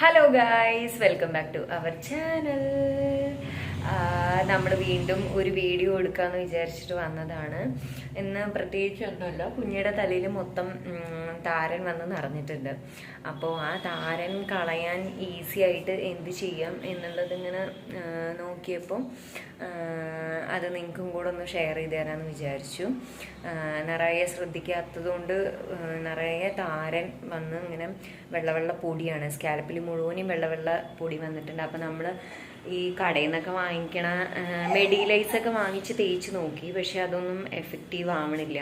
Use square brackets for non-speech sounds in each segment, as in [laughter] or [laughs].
Hello guys welcome back to our channel നമ്മൾ വീണ്ടും ഒരു വീഡിയോ എടുക്കാമെന്ന് വിചാരിച്ചിട്ട് വന്നതാണ്. ഇന്ന് പ്രത്യേകിച്ച് ഒന്നുമില്ല. കുഞ്ഞിയുടെ തലയിൽ മൊത്തം താരൻ വന്ന് നിറഞ്ഞിട്ടുണ്ട് അപ്പോൾ ആ താരൻ കളയാൻ ഈസി ആയിട്ട് എന്ത് ചെയ്യാം എന്നുള്ളത് ഇങ്ങനെ നോക്കിയപ്പോൾ അത് നിങ്ങൾക്കും കൂടെ ഒന്ന് ഷെയർ ചെയ്ത് തരാമെന്ന് വിചാരിച്ചു. നിറയെ ശ്രദ്ധിക്കാത്തതുകൊണ്ട് നിറയെ താരൻ വന്ന് ഇങ്ങനെ വെള്ളവെള്ള വെള്ള പൊടിയാണ്. സ്കാലപ്പിൽ മുഴുവനും വെള്ളവെള്ള വെള്ള പൊടി വന്നിട്ടുണ്ട്. അപ്പം നമ്മൾ ഈ കടയിൽ നിന്നൊക്കെ വാങ്ങിക്കണ മെഡിലൈസൊക്കെ വാങ്ങിച്ച് തേച്ച് നോക്കി. പക്ഷെ അതൊന്നും എഫക്റ്റീവ് ആവണില്ല.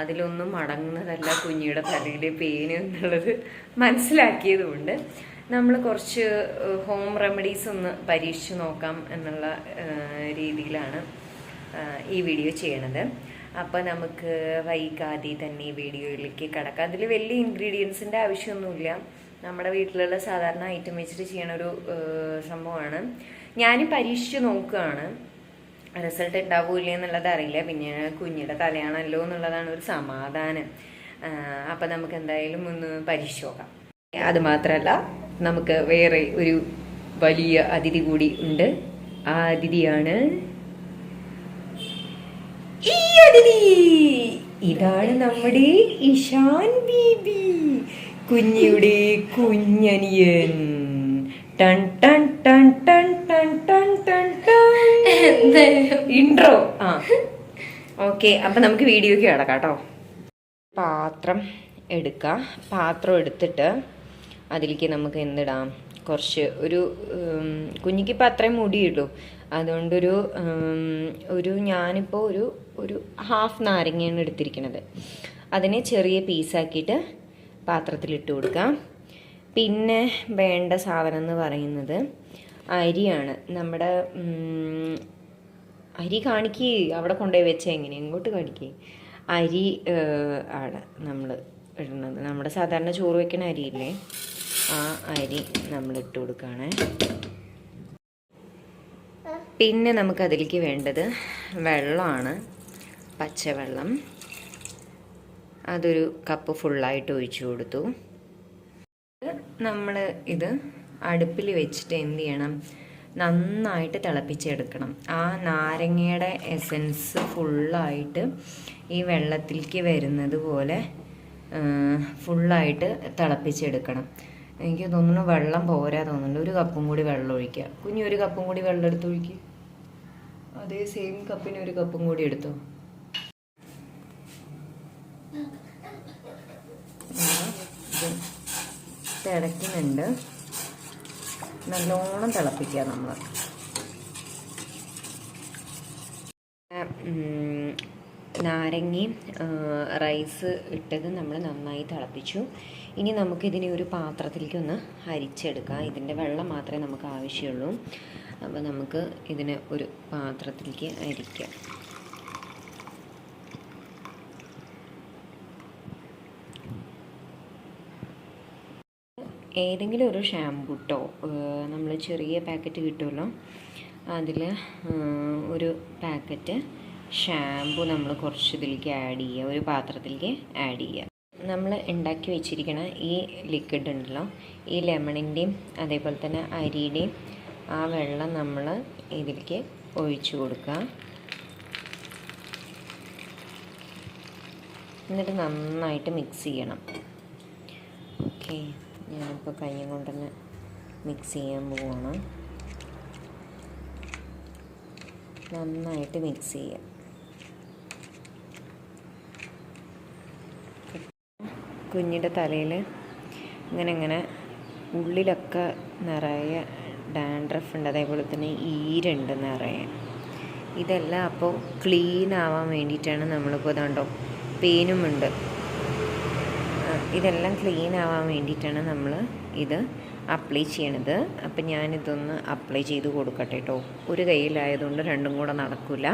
അതിലൊന്നും മടങ്ങുന്നതല്ല കുഞ്ഞിയുടെ തലയിലെ പെയിന് എന്നുള്ളത് മനസ്സിലാക്കിയതുകൊണ്ട് നമ്മൾ കുറച്ച് ഹോം റെമഡീസ് ഒന്ന് പരീക്ഷിച്ച് നോക്കാം എന്നുള്ള രീതിയിലാണ് ഈ വീഡിയോ ചെയ്യണത്. അപ്പോൾ നമുക്ക് വൈകാതെ തന്നെ ഈ വീഡിയോയിലേക്ക് കിടക്കാം. അതിൽ വലിയ ഇൻഗ്രീഡിയൻസിന്റെ ആവശ്യമൊന്നുമില്ല. നമ്മുടെ വീട്ടിലുള്ള സാധാരണ ഐറ്റം വെച്ചിട്ട് ചെയ്യണ ഒരു സംഭവമാണ്. ഞാൻ പരീക്ഷിച്ച് നോക്കുകയാണ്. റിസൾട്ട് ഉണ്ടാവൂല എന്നുള്ളത് അറിയില്ല. പിന്നെ കുഞ്ഞിയുടെ തലയാണല്ലോ എന്നുള്ളതാണ് ഒരു സമാധാനം. അപ്പം നമുക്ക് എന്തായാലും ഒന്ന് പരീക്ഷിച്ച് നോക്കാം അത് മാത്രമല്ല നമുക്ക് വേറെ ഒരു വലിയ അതിഥി കൂടി ഉണ്ട്. ആ അതിഥിയാണ് ഈ അതിഥി. ഇതാണ് നമ്മുടെ ഇഷാൻ ബീബി കുഞ്ഞിയുടെ കുഞ്ഞനിയൻ. ടൺ ടൺ ടൺ ടൺ ടൺ ടൺ ടൺ ടൺ ഇൻട്രോ ആ. [laughs] ഓക്കെ അപ്പൊ നമുക്ക് വീഡിയോ കിടക്കാം കേട്ടോ. പാത്രം എടുക്കുക പാത്രം എടുത്തിട്ട് അതിലേക്ക് നമുക്ക് എന്തിടാം? കുറച്ച് ഒരു കുഞ്ഞിക്കിപ്പോൾ അത്രയും മുടിയുള്ളൂ. അതുകൊണ്ടൊരു ഒരു ഞാനിപ്പോൾ ഒരു ഒരു ഹാഫ് നാരങ്ങയാണ് എടുത്തിരിക്കുന്നത് അതിനെ ചെറിയ പീസാക്കിയിട്ട് പാത്രത്തിലിട്ട് കൊടുക്കാം. പിന്നെ വേണ്ട സാധനം എന്ന് പറയുന്നത് അരിയാണ്. നമ്മുടെ അരി കാണിക്കേ. അവിടെ കൊണ്ടുപോയി വെച്ച. എങ്ങനെ? എങ്ങോട്ട് കാണിക്കേ. അരി ആണ് നമ്മൾ ഇടുന്നത്. നമ്മുടെ സാധാരണ ചോറ് വയ്ക്കുന്ന അരിയില്ലേ? ആ അരി നമ്മൾ ഇട്ട് കൊടുക്കുകയാണ് പിന്നെ നമുക്ക് അതിലേക്ക് വേണ്ടത് വെള്ളമാണ്. പച്ചവെള്ളം. അതൊരു കപ്പ് ഫുള്ളായിട്ട് ഒഴിച്ചു കൊടുത്തു. നമ്മൾ ഇത് അടുപ്പിൽ വെച്ചിട്ട് എന്ത് ചെയ്യണം? നന്നായിട്ട് തിളപ്പിച്ചെടുക്കണം. ആ നാരങ്ങയുടെ എസൻസ് ഫുള്ളായിട്ട് ഈ വെള്ളത്തിലേക്ക് വരുന്നത് പോലെ ഫുള്ളായിട്ട് തിളപ്പിച്ചെടുക്കണം. എനിക്ക് തോന്നുന്നു വെള്ളം പോരാ തോന്നുന്നുണ്ട്. ഒരു കപ്പും കൂടി വെള്ളം ഒഴിക്കുക. കുഞ്ഞു ഒരു കപ്പും കൂടി വെള്ളം എടുത്ത് ഒഴിക്കുക അതേ സെയിം കപ്പിന് ഒരു കപ്പും കൂടി എടുത്തോ ഇത് തിളയ്ക്കുന്നുണ്ട് നല്ലോണം തിളപ്പിക്കുക നമ്മൾ നാരങ്ങയും റൈസ് ഇട്ടത് നമ്മൾ നന്നായി തിളപ്പിച്ചു. ഇനി നമുക്കിതിനെ ഒരു പാത്രത്തിലേക്ക് ഒന്ന് അരിച്ചെടുക്കാം. ഇതിന്റെ വെള്ളം മാത്രമേ നമുക്ക് ആവശ്യമുള്ളൂ. അപ്പോൾ നമുക്ക് ഇതിനെ ഒരു പാത്രത്തിലേക്ക് അരിക്കാം. ഏതെങ്കിലും ഒരു ഷാമ്പൂ കേട്ടോ നമ്മൾ ചെറിയ പാക്കറ്റ് കിട്ടുമല്ലോ. അതിൽ ഒരു പാക്കറ്റ് ഷാമ്പു നമ്മൾ കുറച്ച് ഇതിലേക്ക് ആഡ് ചെയ്യുക ഒരു പാത്രത്തിലേക്ക് ആഡ് ചെയ്യുക. നമ്മൾ ഉണ്ടാക്കി വെച്ചിരിക്കണ ഈ ലിക്വിഡ് ഉണ്ടല്ലോ ഈ ലെമണിന്റെയും അതേപോലെ തന്നെ അരിയുടെയും ആ വെള്ളം നമ്മൾ ഇതിലേക്ക് ഒഴിച്ചു കൊടുക്കുക. എന്നിട്ട് നന്നായിട്ട് മിക്സ് ചെയ്യണം. ഓക്കെ ഞാനിപ്പോൾ കൈ കൊണ്ട് തന്നെ മിക്സ് ചെയ്യാൻ പോവാണ്. നന്നായിട്ട് മിക്സ് ചെയ്യാം. കുഞ്ഞിന്റെ തലയിൽ ഇങ്ങനെ ഇങ്ങനെ ഉള്ളിലൊക്കെ നിറയെ ഡാൻഡ്രഫ് ഉണ്ട്. അതേപോലെ തന്നെ ഈരുണ്ട് നിറയെ. ഇതെല്ലാം അപ്പോൾ ക്ലീൻ ആവാൻ വേണ്ടിയിട്ടാണ് നമ്മളിപ്പോൾ ഇതുണ്ടോ പെയിനുമുണ്ട് ഇതെല്ലാം ക്ലീൻ ആവാൻ വേണ്ടിയിട്ടാണ് നമ്മൾ ഇത് അപ്ലൈ ചെയ്യണത്. അപ്പം ഞാനിതൊന്ന് അപ്ലൈ ചെയ്ത് കൊടുക്കട്ടെ കേട്ടോ ഒരു കയ്യിലായതുകൊണ്ട് രണ്ടും കൂടെ നടക്കില്ല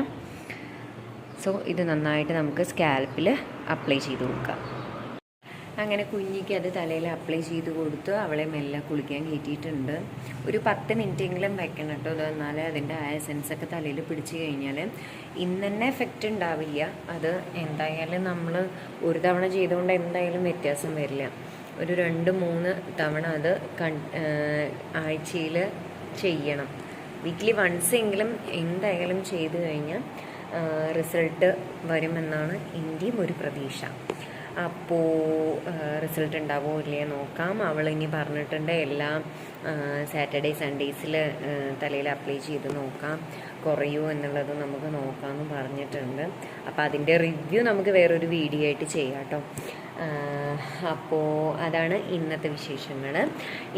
സോ ഇത് നന്നായിട്ട് നമുക്ക് സ്കാൽപ്പിൽ അപ്ലൈ ചെയ്ത് കൊടുക്കാം. അങ്ങനെ കുഞ്ഞിക്ക് അത് തലയിൽ അപ്ലൈ ചെയ്ത് കൊടുത്ത് അവളെ മെല്ലെ കുളിക്കാൻ കയറ്റിയിട്ടുണ്ട്. ഒരു പത്ത് മിനിറ്റെങ്കിലും വെക്കണം കേട്ടോ. എന്നാൽ അതിന്റെ ആ എസെൻസൊക്കെ തലയിൽ പിടിച്ചു കഴിഞ്ഞാൽ ഇന്ന് തന്നെ എഫക്റ്റ് ഉണ്ടാവില്ല. അത് എന്തായാലും നമ്മൾ ഒരു തവണ ചെയ്തുകൊണ്ട് എന്തായാലും വ്യത്യാസം വരില്ല. ഒരു രണ്ട് മൂന്ന് തവണ അത് കൺ ആഴ്ചയിൽ ചെയ്യണം. വീക്ക്ലി വൺസ് എങ്കിലും എന്തായാലും ചെയ്തു കഴിഞ്ഞാൽ റിസൾട്ട് വരുമെന്നാണ് എന്റെയും ഒരു പ്രതീക്ഷ. അപ്പോൾ റിസൾട്ട് ഉണ്ടാവോ ഇല്ലേ നോക്കാം. അവൾ ഇനി പറഞ്ഞിട്ടുണ്ട് എല്ലാം സാറ്റർഡേ സൺഡേസിൽ തലയിൽ അപ്ലൈ ചെയ്ത് നോക്കാം. കുറയുമോ എന്നുള്ളത് നമുക്ക് നോക്കാമെന്ന് പറഞ്ഞിട്ടുണ്ട്. അപ്പോൾ അതിന്റെ റിവ്യൂ നമുക്ക് വേറൊരു വീഡിയോ ആയിട്ട് ചെയ്യാം കേട്ടോ അപ്പോൾ അതാണ് ഇന്നത്തെ വിശേഷങ്ങൾ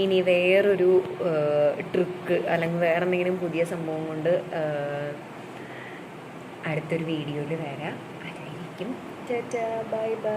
ഇനി വേറൊരു ട്രിക്ക് അല്ലെങ്കിൽ വേറെ എന്തെങ്കിലും പുതിയ സംഭവം കൊണ്ട് അടുത്തൊരു വീഡിയോയിൽ വരാം. അതായിരിക്കും ടാറ്റാ ബൈ ബൈ